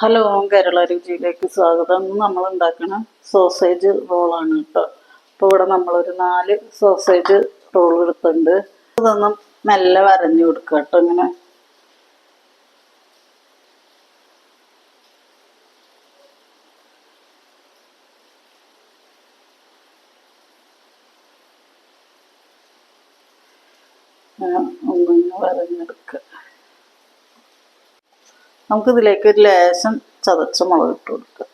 Hello Kerala രുചിയിലേക്ക് സ്വാഗതം. നമ്മൾ ഉണ്ടാക്കുന്ന സോസേജ് റോളാണ് കേട്ടോ. അപ്പോൾ ഇവിടെ നമ്മളൊരു നാല് സോസേജ് റോൾ എടുത്തുണ്ട് ഇതൊന്നും മെല്ലെ വരഞ്ഞു കൊടുക്കുക കേട്ടോ ഇങ്ങനെ. ഒന്നിങ്ങനെ വരഞ്ഞെടുക്കുക നമുക്കിതിലേക്ക് ഒരു ലേശം ചതച്ച മുളക് ഇട്ട് കൊടുക്കാം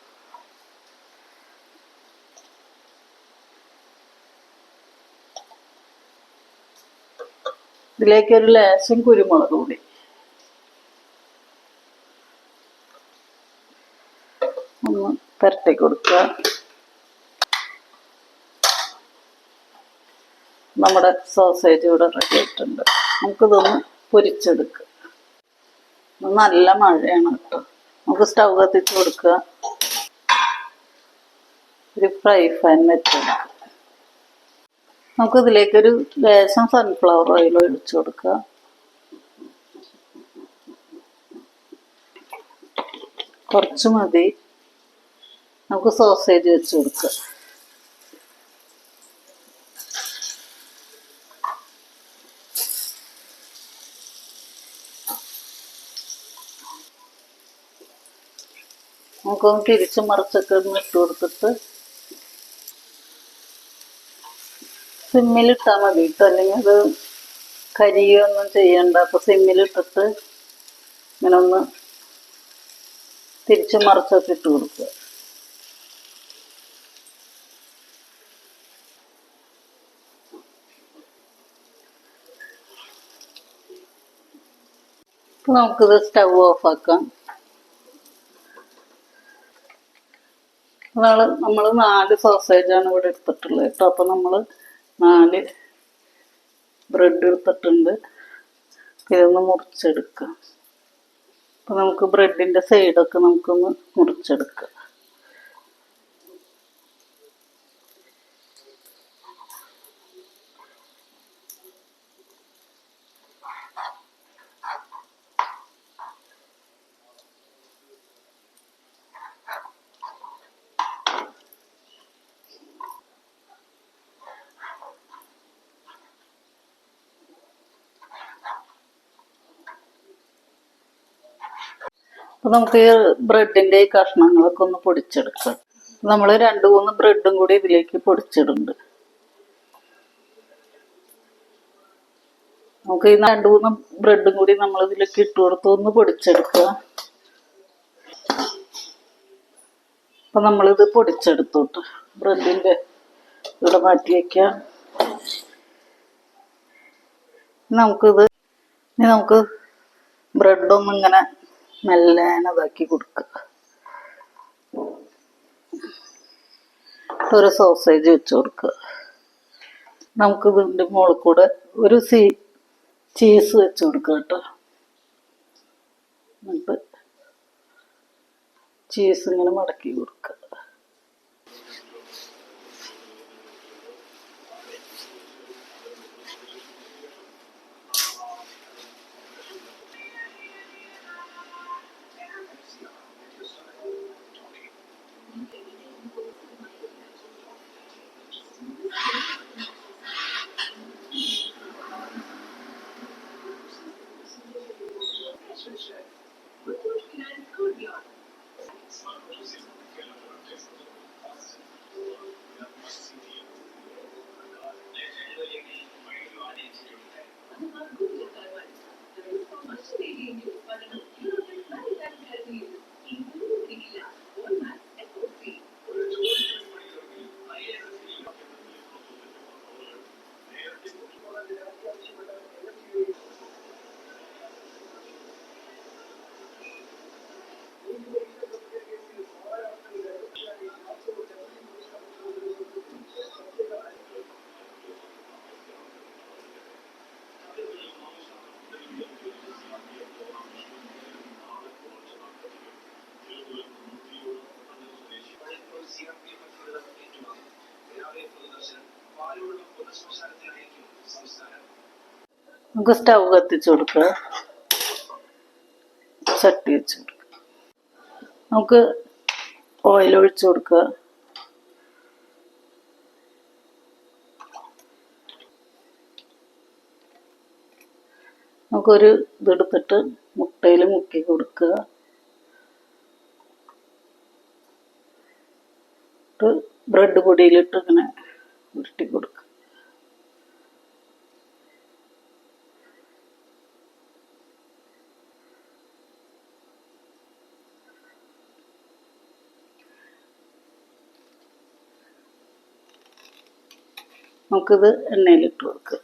ഇതിലേക്ക് ഒരു ലേശം കുരുമുളക് കൂടി. ഒന്ന് പരട്ടി കൊടുക്കുക. നമ്മുടെ സോസേജ് ഇവിടെ റെഡി ആയിട്ടുണ്ട്. നമുക്കിതൊന്ന് പൊരിച്ചെടുക്കുക നല്ല മഴയാണ് കേട്ടോ. നമുക്ക് സ്റ്റൗ കത്തിച്ച് കൊടുക്കുക. ഒരു ഫ്രൈ പാൻ വെച്ചിട നമുക്ക് ഇതിലേക്കൊരു ലേശം സൺഫ്ലവർ ഓയിൽ ഒഴിച്ചു കൊടുക്കുക. കുറച്ച് മതി. നമുക്ക് സോസേജ് വെച്ച് കൊടുക്കുക. നമുക്കൊന്ന് തിരിച്ച് മറിച്ചൊക്കെ ഒന്ന് ഇട്ട് കൊടുത്തിട്ട് സിമ്മിലിട്ടാൽ മതി. കേട്ടോ അല്ലെങ്കിൽ അത് കരിയൊന്നും ചെയ്യണ്ട. അപ്പൊ സിമ്മിലിട്ടിട്ട് ഇങ്ങനെ ഒന്ന് തിരിച്ച് മറിച്ചൊക്കെ ഇട്ട് കൊടുക്കുക. നമുക്കിത് സ്റ്റൗ ഓഫ് ആക്കാം. അതാണ് നമ്മൾ നാല് സോസേജ് ആണ് ഇവിടെ എടുത്തിട്ടുള്ളത് കേട്ടോ. അപ്പം നമ്മൾ നാല് ബ്രെഡ് എടുത്തിട്ടുണ്ട്. ഇതൊന്ന് മുറിച്ചെടുക്കാം. അപ്പം നമുക്ക് ബ്രെഡിന്റെ സൈഡൊക്കെ നമുക്കൊന്ന് മുറിച്ചെടുക്കാം. അപ്പൊ നമുക്ക് ഈ ബ്രെഡിന്റെ ഈ കഷ്ണങ്ങളൊക്കെ ഒന്ന് പൊടിച്ചെടുക്കാം. നമ്മൾ രണ്ട് മൂന്ന് ബ്രെഡും കൂടി ഇതിലേക്ക് പൊടിച്ചിടുന്നുണ്ട്. നമുക്ക് ഈ രണ്ട് മൂന്ന് ബ്രെഡും കൂടി നമ്മൾ ഇതിലേക്ക് ഇട്ട് കൊടുത്ത് ഒന്ന് പൊടിച്ചെടുക്കുക അപ്പൊ നമ്മളിത് പൊടിച്ചെടുത്തോട്ട് ബ്രെഡിന്റെ ഇവിടെ മാറ്റി വെക്കുക ഇനി നമുക്കിത് ഇനി നമുക്ക് ബ്രെഡൊന്നും ഇങ്ങനെ മെല്ലേനെ ഇതാക്കി കൊടുക്കുക ഒരു സോസേജ് വെച്ച് കൊടുക്കുക നമുക്ക് ഇതിന്റെ മുകളിൽ കൂടെ ഒരു സീ ചീസ് വെച്ച് കൊടുക്കുക കേട്ടോ. എന്നിട്ട് ചീസ് ഇങ്ങനെ മടക്കി കൊടുക്കുക നമുക്ക് സ്റ്റൗ കത്തിച്ചു കൊടുക്കുക. ചട്ടി വെച്ച് കൊടുക്കുക. നമുക്ക് ഓയിൽ ഒഴിച്ചു കൊടുക്കുക. നമുക്കൊരു ഇതെടുത്തിട്ട് മുട്ടയിൽ മുക്കി കൊടുക്കുക. ബ്രെഡ് പൊടിയിലിട്ട് ഇങ്ങനെ ഉരുട്ടി കൊടുക്കുക. നമുക്കിത് എണ്ണയിലിട്ട് കൊടുക്കുക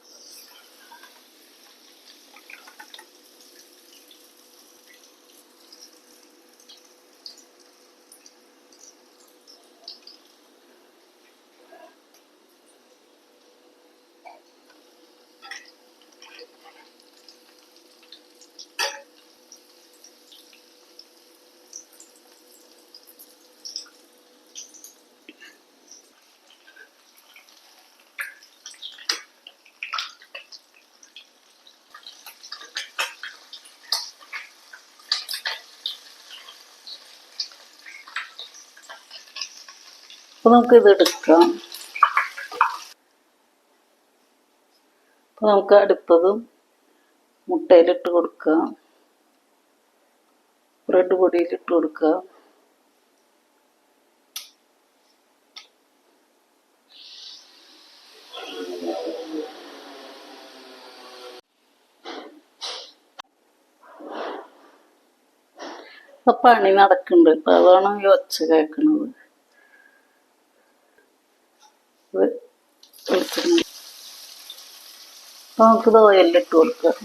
അപ്പൊ നമുക്ക് ഇത് എടുക്കാം. അപ്പൊ നമുക്ക് അടുത്തതും മുട്ടയിലിട്ട് കൊടുക്കാം. ബ്രെഡ് പൊടിയിലിട്ട് കൊടുക്കാം. പണി നടക്കുന്നുണ്ട്. കേട്ടോ അതാണ് ഈ ഒച്ച കേൾക്കുന്നത് ഇത് വെളിച്ചെണ്ണ അപ്പൊ നമുക്കിത് ഓയിലിട്ട് കൊടുക്കാം.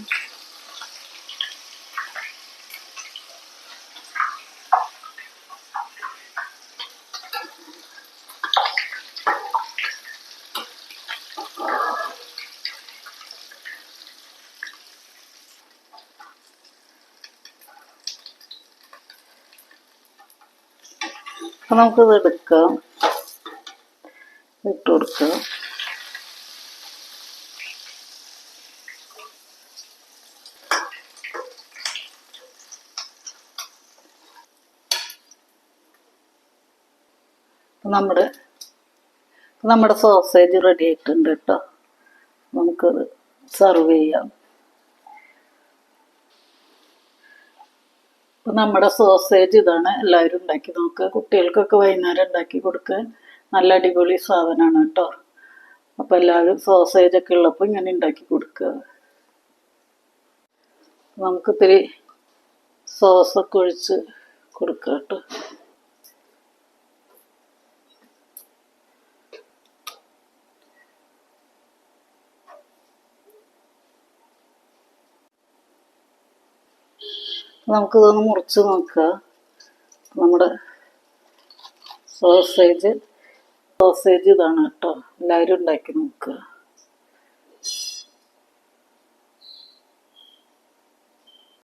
അപ്പൊ നമുക്കിത് എടുക്കാം. ഇട്ട് കൊടുക്കാം. നമ്മുടെ നമ്മുടെ സോസേജ് റെഡി ആയിട്ടുണ്ട് കേട്ടോ നമുക്കത് സെർവ് ചെയ്യാം. ഇപ്പം നമ്മുടെ സോസേജ് ഇതാണ്. എല്ലാവരും ഉണ്ടാക്കി നോക്കുക കുട്ടികൾക്കൊക്കെ വൈകുന്നേരം ഉണ്ടാക്കി കൊടുക്കാൻ നല്ല അടിപൊളി സാധനമാണ് കേട്ടോ അപ്പം എല്ലാവരും സോസേജ് ഒക്കെ ഉള്ളപ്പോൾ ഇങ്ങനെ ഉണ്ടാക്കി കൊടുക്കുക. നമുക്കിത്തിരി സോസൊക്കെ ഒഴിച്ച് കൊടുക്കുക കേട്ടോ നമുക്കിതൊന്ന് മുറിച്ച് നോക്കുക. നമ്മുടെ സോസേജ് സോസേജ് ഇതാണ് കേട്ടോ. എല്ലാവരും ഉണ്ടാക്കി നോക്കുക.